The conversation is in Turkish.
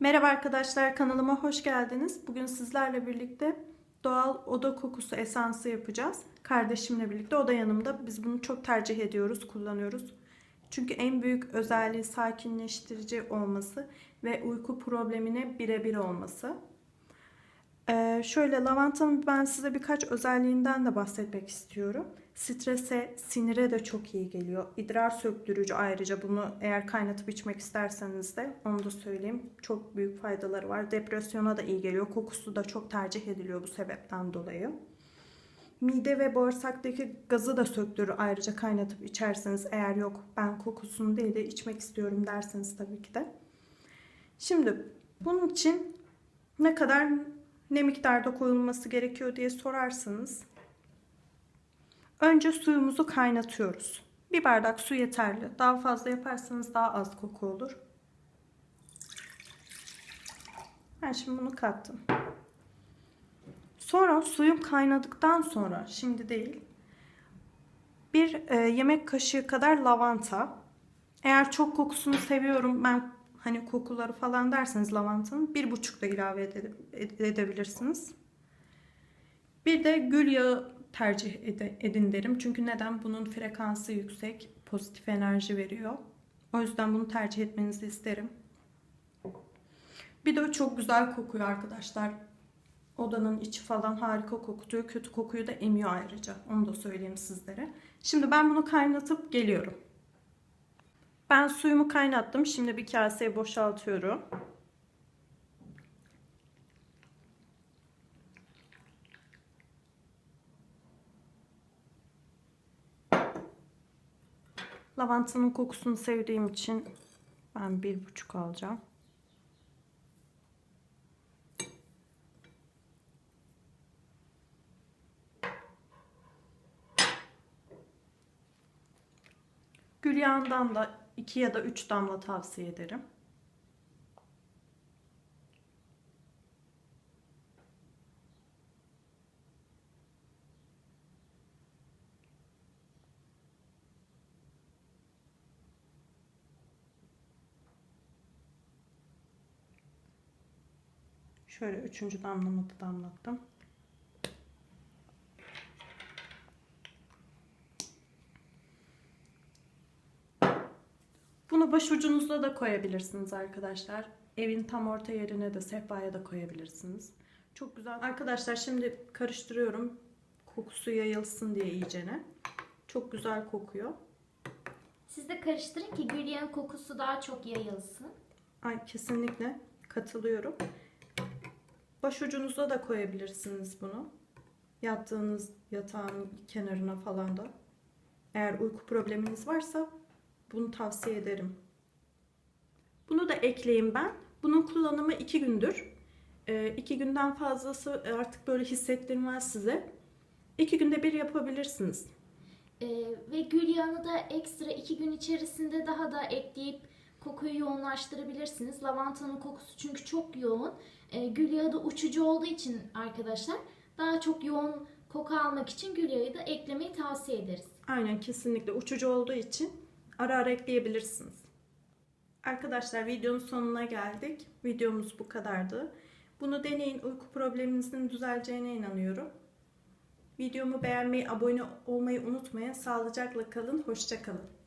Merhaba arkadaşlar kanalıma hoş geldiniz. Bugün sizlerle birlikte doğal oda kokusu esansı yapacağız. Kardeşimle birlikte o da yanımda. Biz bunu çok tercih ediyoruz, kullanıyoruz. Çünkü en büyük özelliği sakinleştirici olması ve uyku problemine birebir olması. Ee, şöyle lavantanın ben size birkaç özelliğinden de bahsetmek istiyorum. Strese, sinire de çok iyi geliyor. İdrar söktürücü ayrıca bunu eğer kaynatıp içmek isterseniz de onu da söyleyeyim. Çok büyük faydaları var. Depresyona da iyi geliyor. Kokusu da çok tercih ediliyor bu sebepten dolayı. Mide ve bağırsaktaki gazı da söktürür ayrıca kaynatıp içerseniz eğer yok ben kokusunu değil de içmek istiyorum derseniz tabii ki de. Şimdi bunun için ne kadar ne miktarda koyulması gerekiyor diye sorarsanız önce suyumuzu kaynatıyoruz. Bir bardak su yeterli. Daha fazla yaparsanız daha az koku olur. Ben şimdi bunu kattım. Sonra suyum kaynadıktan sonra şimdi değil bir e, yemek kaşığı kadar lavanta. Eğer çok kokusunu seviyorum ben hani kokuları falan derseniz lavantanın bir buçuk da ilave ede- ede- edebilirsiniz. Bir de gül yağı tercih edin derim. Çünkü neden? Bunun frekansı yüksek, pozitif enerji veriyor. O yüzden bunu tercih etmenizi isterim. Bir de çok güzel kokuyor arkadaşlar. Odanın içi falan harika kokutuyor. Kötü kokuyu da emiyor ayrıca. Onu da söyleyeyim sizlere. Şimdi ben bunu kaynatıp geliyorum. Ben suyumu kaynattım. Şimdi bir kaseye boşaltıyorum. Lavantanın kokusunu sevdiğim için ben bir buçuk alacağım. Gül yağından da 2 ya da 3 damla tavsiye ederim. Şöyle üçüncü damlamı da damlattım. Bunu başucunuzda da koyabilirsiniz arkadaşlar. Evin tam orta yerine de sehpaya da koyabilirsiniz. Çok güzel. Arkadaşlar şimdi karıştırıyorum. Kokusu yayılsın diye iyicene. Çok güzel kokuyor. Siz de karıştırın ki gül yağı kokusu daha çok yayılsın. Ay kesinlikle katılıyorum. Başucunuzda da koyabilirsiniz bunu. Yattığınız yatağın kenarına falan da. Eğer uyku probleminiz varsa bunu tavsiye ederim. Bunu da ekleyeyim ben. Bunun kullanımı iki gündür. Ee, iki günden fazlası artık böyle hissettirmez size. İki günde bir yapabilirsiniz. Ee, ve gül yağını da ekstra iki gün içerisinde daha da ekleyip kokuyu yoğunlaştırabilirsiniz. Lavantanın kokusu çünkü çok yoğun. Ee, gül yağı da uçucu olduğu için arkadaşlar daha çok yoğun koku almak için gül yağı da eklemeyi tavsiye ederiz. Aynen kesinlikle uçucu olduğu için ara ara ekleyebilirsiniz. Arkadaşlar videonun sonuna geldik. Videomuz bu kadardı. Bunu deneyin. Uyku probleminizin düzeleceğine inanıyorum. Videomu beğenmeyi, abone olmayı unutmayın. Sağlıcakla kalın. Hoşça kalın.